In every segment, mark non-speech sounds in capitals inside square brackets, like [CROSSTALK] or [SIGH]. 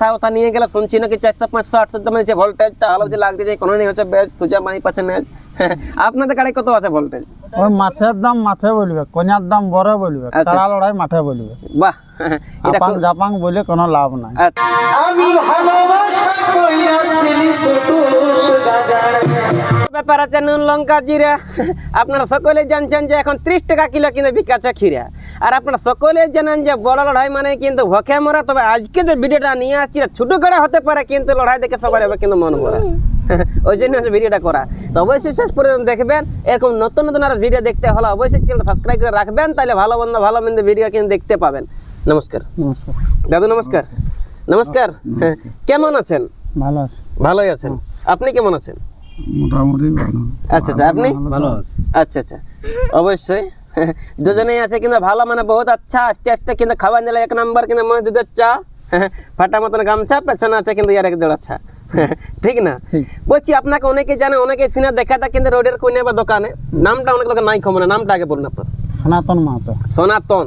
তা ওটা নিয়ে গেলে শুনছি নাকি চারশো পাঁচশো আটশো দামে যে ভোল্টেজ তাহলে যে লাগতে যায় কোনো নেই হচ্ছে বেশ খুঁজা পানি পাচ্ছে ম্যাচ আপনাদের গাড়ি কত আছে ভোল্টেজ ওই মাছের দাম মাছে বলবে কন্যার দাম বড় বলবে। কাড়া লড়াই মাঠে বলবে বাহ এটা আপাং জাপাং বলে কোনো লাভ নাই আচ্ছা। ব্যাপার আছে নুন লঙ্কা জিরা। আপনারা সকলে জানছেন যে এখন ত্রিশ টাকা কিলো কিন্তু বিকাছে খিরা আর আপনারা সকলে জানেন যে বড় লড়াই মানে কিন্তু ভকে মরা তবে আজকে যে ভিডিওটা নিয়ে আসছি ছোটো করে হতে পারে কিন্তু লড়াই দেখে সবাই হবে কিন্তু মন ভরা। ওই জন্য ভিডিওটা করা। তো অবশ্যই শেষ পর্যন্ত দেখবেন এরকম নতুন নতুন আর ভিডিও দেখতে হলে অবশ্যই চ্যানেল সাবস্ক্রাইব করে রাখবেন তাহলে ভালো মন্দ ভালো মন্দ ভিডিও কিন্তু দেখতে পাবেন। নমস্কার। নমস্কার। দাদু নমস্কার। নমস্কার। কেমন আছেন? ভালো আছেন ভালোই আছেন। আপনি কেমন আছেন? মোটামুটি ভালো। আচ্ছা আচ্ছা আপনি? ভালো আচ্ছা আচ্ছা। অবশ্যই। [LAUGHS] দুজনেই আছে কিন্তু ভালো মানে বহুত আচ্ছা আস্তে আস্তে কিন্তু খাওয়া দিলে এক নাম্বার কিন্তু মনে চা। [LAUGHS] ফাটা মতন গামছা পেছনে আছে কিন্তু ইয়ার এক জোড়াচ্ছা [LAUGHS] ঠিক না? বলছি আপনাকে অনেকে জানে অনেকে সিনে দেখা থাকে কিন্তু রোডের কোনে বা দোকানে। নামটা অনেক লোকের নাই খবর নামটা আগে বলুন আপনার। সনাতন মাহাতো। সনাতন।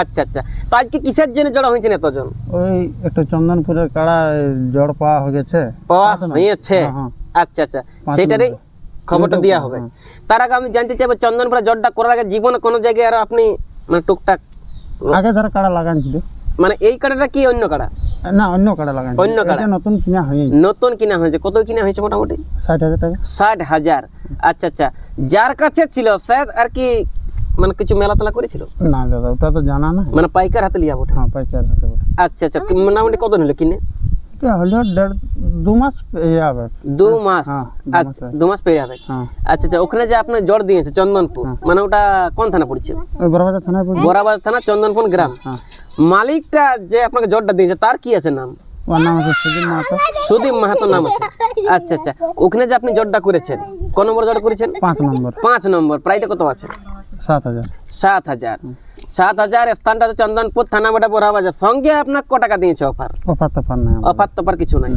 আচ্ছা আচ্ছা। তো আজকে কিসের জন্য জড়ো হয়েছেন এতজন? ওই একটু চন্দনপুরের কাড়া জড় পাওয়া হয়ে গেছে পাওয়া হয়েছে। হ্যাঁ, হ্যাঁ। আচ্ছা আচ্ছা। সেটারই খবরটা দেওয়া হবে। হ্যাঁ। তার আগে আমি জানতে চাইব চন্দনপুরা জটটা করার আগে জীবনে কোনো জায়গায় আর আপনি মানে টুকটাক আগে ধর কাড়া লাগানছিল মানে এই কাটাটা কি অন্য কাটা না অন্য কাড়া লাগানছিল অন্য কাড়া? নতুন কিনা হয়নি নতুন কিনা হয়েছে। কত কিনা হয়েছে মোটামুটি? ষাট হাজার টাকা। ষাট হাজার। আচ্ছা আচ্ছা। যার কাছে ছিল স্যার আর কি মানে কিছু মেলা তেলা করেছিল? না দাদা ওটা তো জানা না মানে পাইকার হাতে লিয়া ওঠে হ্যাঁ পাইকার হাতে আচ্ছা আচ্ছা। মোটামুটি কত নিল কিনে? দেড় দু মাস ইয়ে হবে দু মাস? হ্যাঁ, আচ্ছা দু মাস পেয়ে যাবে। হ্যাঁ। আচ্ছা আচ্ছা ওখানে যে আপনার জ্বর দিয়েছে চন্দনপুর মানে ওটা কোন থানা পড়ছে? বড়বাজার থানায় পড়বে বরাবাদ থানা চন্দনপুর গ্রাম। হ্যাঁ মালিকটা যে আপনাকে জ্বরটা দিয়েছে তার কি আছে নাম? ওর নাম আছে সুদিন মাহাতো। সুদীপ মাহাতো নাম আছে। আচ্ছা আচ্ছা ওখানে যে আপনি জ্বরটা করেছেন কোন নম্বর জ্বর করেছেন? পাঁচ নম্বর। পাঁচ নম্বর প্রাইটা কত আছে? সাত হাজার। সাত হাজার। সাত হাজার স্থানটা চন্দনপুর থানা বেটা বরাবাজার সঙ্গে আপনার ক টাকা দিয়েছে অফার? অফার তফার নাই আমার। অফার তফার কিছু নাই।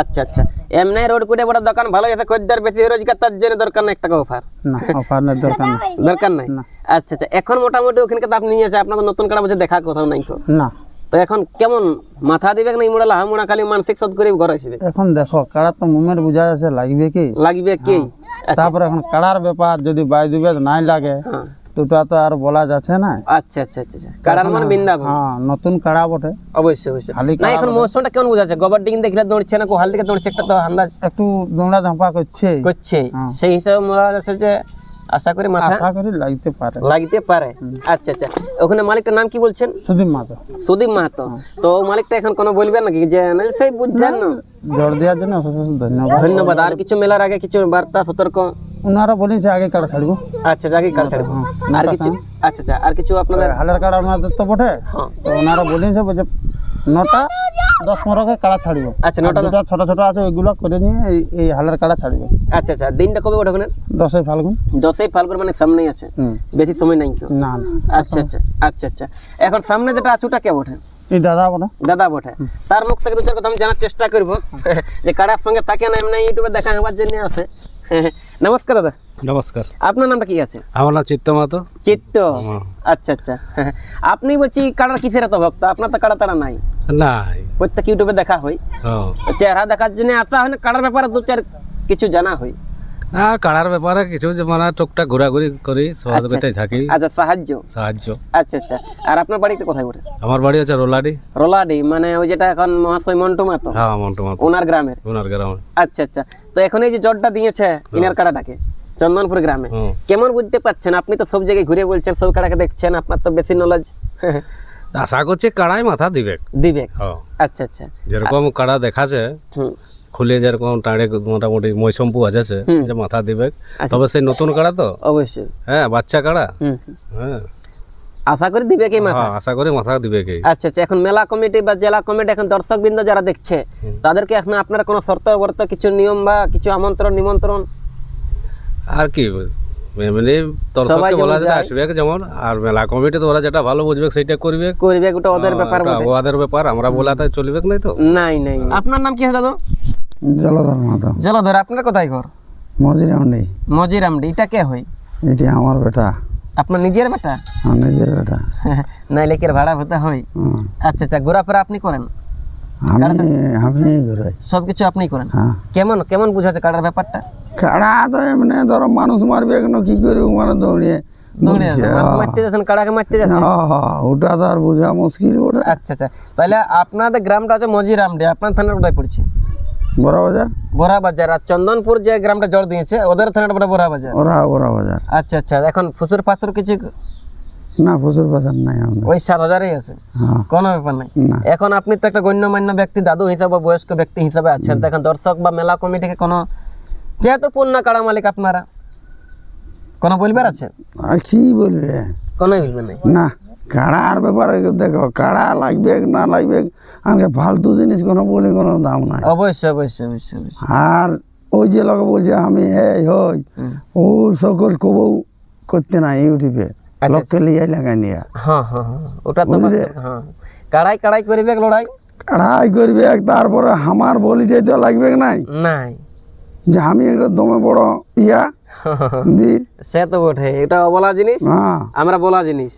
আচ্ছা আচ্ছা। এমনি রোড করে বড় দোকান ভালো আছে খদ্দের বেশি রোজগার তার জন্য দরকার না এক টাকা অফার। না অফার নেই দরকার নেই। দরকার নাই? [LAUGHS] আচ্ছা আচ্ছা। এখন মোটামুটি ওখানকে তো আপনি নিয়েছে আপনার নতুন কাটা বলছে দেখা কোথাও নাই না। তো এখন কেমন মাথা দিবে না মোড়ালা হামুড়া খালি মানসিক সদ করে ঘর আসবে? এখন দেখো কাড়া তো মুমের বুঝা যাচ্ছে লাগবে কি? লাগবে কি? তারপরে এখন কাড়ার ব্যাপার যদি বাই দিবে নাই লাগে হ্যাঁ। দুটা তো আর বলা যাচ্ছে না। আচ্ছা আচ্ছা আচ্ছা আচ্ছা। কাড়ার মানে বৃন্দাবন হ্যাঁ নতুন কাড়া বটে। অবশ্যই অবশ্যই। খালি না এখন মৌসুমটা কেমন বোঝাচ্ছে গোবর ডিঙি দেখলে দৌড়ছে না কোহাল দিকে দৌড়ছে একটা তো আন্দাজ। একটু দৌড়া ধাপা করছে। করছে। হ্যাঁ। সেই হিসাবে মনে যাচ্ছে যে আশা করি মাথা আশা করি লাগতে পারে। লাগতে পারে। আচ্ছা আচ্ছা। ওখানে মালিকটার নাম কি বলছেন? সুদীপ মাতো সুদীপ মাহাতো। তো মালিকটা এখন কোনো বলবেন নাকি? যে না সেই বুঝছেন না। জোর দেওয়ার জন্য অশেষ অশেষ ধন্যবাদ। ধন্যবাদ। আর কিছু মেলার আগে কিছু বার্তা সতর্ক। ওনারা বলেন বলেছে আগে কাড়া ছাড়বো। আচ্ছা আগে কার ছাড়বো। আর কিছু আচ্ছা আচ্ছা আর কিছু আপনাদের হালের কাড়া ওনাদের তো বটে। হ্যাঁ। তো ওনারা বলেছে যে নটা দশ পনেরোকে কাড়া ছাড়বো। আচ্ছা নটা দুটা ছোট ছোট আছে ওইগুলো করে নিয়ে এই এই হালের কাড়া ছাড়বে। আচ্ছা আচ্ছা দিনটা কবে ওঠে ওখানে? দশই ফাল্গুন। দশই ফাল্গুন মানে সামনেই আছে। বেশি সময় নাই কেউ? না না। আচ্ছা আচ্ছা আচ্ছা আচ্ছা। এখন সামনে যেটা আছে ওটা কে ওঠে এই দাদা বটে। দাদা বটে। তার মুখ থেকে দু চার কথা আমি জানার চেষ্টা করব [LAUGHS] যে কারার সঙ্গে থাকে না এমনি ইউটিউবে দেখা হওয়ার জন্য আছে। [LAUGHS] নমস্কার দাদা। নমস্কার। আপনার নামটা কি আছে? আমার নাম চিত্ত মাতো চিত্ত? আচ্ছা আচ্ছা। [LAUGHS] আপনি বলছি কাড়ার কিসের এত ভক্ত? আপনার তো কাড়া তাড়া নাই। নাই। প্রত্যেক ইউটিউবে দেখা হয়। চেহারা দেখার জন্য আসা হয় না কাড়ার ব্যাপারে দু চার কিছু জানা হয়। না কাড়ার ব্যাপারে কিছু যে মানে টুকটাক ঘোরাঘুরি করি সহযোগিতায় থাকি। আচ্ছা। সাহায্য? সাহায্য। আচ্ছা আচ্ছা। আর আপনার বাড়িতে কোথায় আমার বাড়ি হচ্ছে রোলাডি। রোলাডি মানে ওই যেটা এখন মহাশয় মন্টু মাতো? হ্যাঁ মন্টু মাতো। ওনার গ্রামের? ওনার গ্রামে। আচ্ছা আচ্ছা। তো এখন এই যে জটটা দিয়েছে ইনার কাড়াটাকে চন্দনপুর গ্রামে কেমন বুঝতে পারছেন আপনি তো সব জায়গায় ঘুরে বলছেন সব কাড়াকে দেখছেন আপনার তো বেশি নলেজ আশা করছি কাড়াই মাথা দিবে। দিবে। হ্যাঁ। আচ্ছা আচ্ছা। যেরকম কাড়া দেখাছে খুলে যেরকম টাড়ে মোটামুটি মৌসম্পু আছে যে মাথা দিবে। তবে সেই নতুন কাড়া তো? অবশ্যই। হ্যাঁ বাচ্চা কাড়া। হ্যাঁ। আশা করি দিবে কি মাথা? হ্যাঁ আশা করি মাথা দিবে কি। আচ্ছা আচ্ছা এখন মেলা কমিটি বা জেলা কমিটি এখন দর্শক বৃন্দ যারা দেখছে তাদেরকে এখন আপনারা কোনো শর্ত বর্ত কিছু নিয়ম বা কিছু আমন্ত্রণ নিমন্ত্রণ? আর কি এমনি দর্শককে বলা যেটা আসবে যেমন আর মেলা কমিটি তো ওরা যেটা ভালো বুঝবে সেটা করবে। করবে ওটা ওদের ব্যাপার ওদের ব্যাপার আমরা বলাতে চলবে নাই তো? নাই নাই আপনার নাম কি আছে দাদু? জলধর মাহাতো। জলধর আপনার কোথায় ঘর? মজুরিয়াম নেই মজিরামডি এটা কে হয়? এটি আমার বেটা। আপনার নিজের বেটা? আমার নিজের বেটা। [LAUGHS] নাই লেকের ভাড়া হতে হয়। আচ্ছা আচ্ছা ঘোরাফেরা আপনি করেন? আমি আমি ঘুরাই। সব কিছু আপনিই করেন? হ্যাঁ। কেমন কেমন বুঝাচ্ছে কাটার ব্যাপারটা? কাড়া তো এমনি ধরো মানুষ মারবে এখন কি করবে? মানে দৌড়িয়ে। হ্যাঁ। হ্যাঁ, হ্যাঁ, আচ্ছা আচ্ছা। তাহলে আপনাদের গ্রামটা হচ্ছে মজিরামডি আপনার থানার কোথায় পড়ছে বড় বাজার? বাজার। আর চন্দনপুর যে গ্রামটা জড় দিয়েছে ওদের থানাটা বড় বাজার? ওরা বাজার। আচ্ছা আচ্ছা। এখন ফুসুর ফাসুর কিছু না প্রচুর বাজার নাই আমাদের। ওই সাত হাজারই আছে? হ্যাঁ। কোনো ব্যাপার নাই। এখন আপনি তো একটা গণ্যমান্য ব্যক্তি দাদু হিসাবে বা বয়স্ক ব্যক্তি হিসাবে আছেন। এখন দর্শক বা মেলা কমিটিকে কোনো যেহেতু পূর্ণ কাড়া মালিক আপনারা কোনো বলবার আছে? আর কি বলবে? কোনো বলবেন নাই? না। কাড়ার ব্যাপারে দেখো কাড়া লাগবে না লাগবে আমাকে ফালতু জিনিস কোনো বলে কোনো দাম নাই। অবশ্যই অবশ্যই অবশ্যই আর ওই যে লোক বলছে আমি এই হই ও সকল কবউ করতে না ইউটিউবে আচ্ছা, লোককে লিয়ে লাগাই দিয়া হ্যাঁ হ্যাঁ হ্যাঁ ওটা তো হ্যাঁ। কাড়াই কাড়াই করবে লড়াই? কাড়াই করবে তারপরে আমার বলিটাই তো লাগবে নাই? নাই। যে আমি একটা দমে বড় ইয়া [LAUGHS] সে তো বটে এটা অবলা জিনিস? হ্যাঁ। আমরা বলা জিনিস।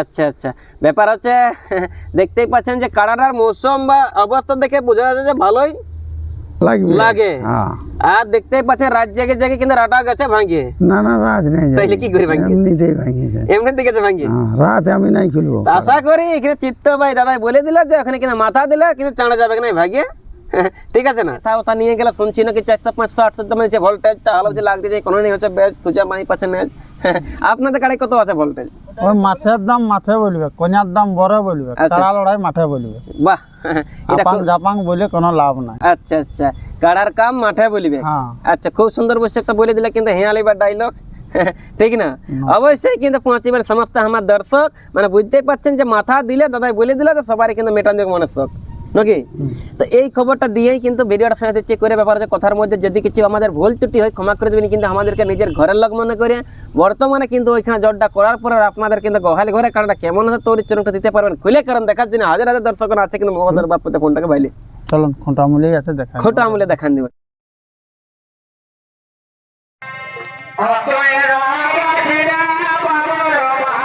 আচ্ছা আচ্ছা। ব্যাপার হচ্ছে [LAUGHS] দেখতেই পাচ্ছেন যে কাড়াটার মৌসুম বা অবস্থা দেখে বোঝা যাচ্ছে যে ভালোই লাগে। হ্যাঁ। আর দেখতেই পাচ্ছেন রাত জায়গায় জায়গায় কিন্তু রাটা গেছে ভাঙিয়ে। না না রাত নেই। তাইলে কি করে ভাঙবে? এমনিতেই ভাঙিয়েছে। এমনি দেখেছে ভাঙিয়ে। হ্যাঁ রাত আমি নাই খুলবো। আশা করি এখানে চিত্ত ভাই দাদাই বলে দিল যে ওখানে কিন্তু মাথা দিলে কিন্তু চাঁড়া যাবে না ভাগিয়ে [LAUGHS] ঠিক আছে না? তা ওটা নিয়ে গেলে শুনছি নাকি চারশো পাঁচশো আটশো দামের যে ভোল্টেজ তা আলো যে লাগতে যায় কোনো নেই হচ্ছে বেশ খুঁজা মানি পাচ্ছে না [LAUGHS] আপনাদের গাড়ি কত আছে ভোল্টেজ ওই মাছের দাম মাছে বলবে কন্যার দাম বড় বলবে আচ্ছা। কাড়া লড়াই মাঠে বলবে। বাহ। [LAUGHS] এটা আপাং জাপাং বলে কোনো লাভ নাই। আচ্ছা আচ্ছা। কাড়ার কাম মাঠে বলিবে? হ্যাঁ। আচ্ছা খুব সুন্দর বসে একটা বলে দিলে কিন্তু হেঁয়ালি বা ডাইলগ ঠিক না? অবশ্যই কিন্তু পৌঁছিবেন সমস্ত আমার দর্শক। মানে বুঝতেই পাচ্ছেন যে মাথা দিলে দাদাই বলে দিলে তো সবারই কিন্তু মেটান যোগ মনের শখ নাকি? তো এই খবরটা দিয়েই কিন্তু ভিডিওটা শোনাতে চেক করে ব্যাপার হচ্ছে কথার মধ্যে যদি কিছু আমাদের ভুল ত্রুটি হয় ক্ষমা করে দেবেন কিন্তু আমাদেরকে নিজের ঘরের লোক মনে করে। বর্তমানে কিন্তু ওইখানে জটটা করার পর আপনাদের কিন্তু গহালি ঘরে কারণটা কেমন আছে তোর চরণটা দিতে পারবেন খুলে কারণ দেখার জন্য হাজার হাজার দর্শক আছে কিন্তু মোহাম্মদ বাপ্পাতে ফোনটাকে বাইলে। চলুন খোঁটা মূলেই আছে দেখা খোটা আমলে দেখান দেবে অতএব বাবাজিরা বাবার ভাই